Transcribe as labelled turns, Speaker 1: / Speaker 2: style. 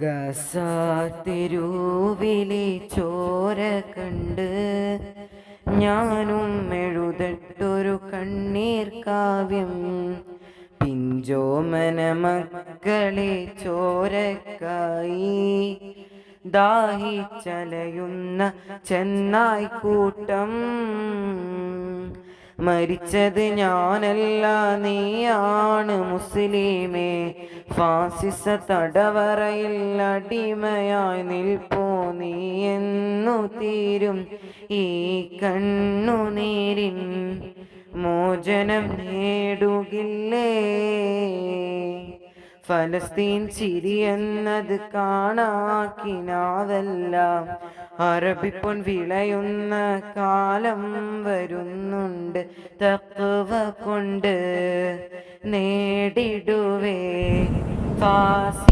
Speaker 1: ഗസാത്തിരൂവിലെ ചോര കണ്ട് ഞാനും എഴുതട്ടൊരു കണ്ണീർ കാവ്യം. പിഞ്ചോമന മക്കളെ ചോരക്കായി ദാഹിച്ചലയുന്ന ചെന്നായിക്കൂട്ടം മരിച്ചത് ഞാനല്ല നീയാണ് മുസ്ലിമേ. ഫാസിസ തടവറയിൽ അടിമയായി നിൽപ്പോ നീ എന്നു തീരും. ഈ കണ്ണുനീരിൻ മോചനം നേടുകില്ലേ? ഫലസ്തീൻ ചിരി എന്നത് കാണാക്കിനാവല്ല അറബിപ്പൊൻ വിളയുന്ന കാലം വരുന്നുണ്ട്. തക്കവ കൊണ്ട് നേടിടുവേ. Pas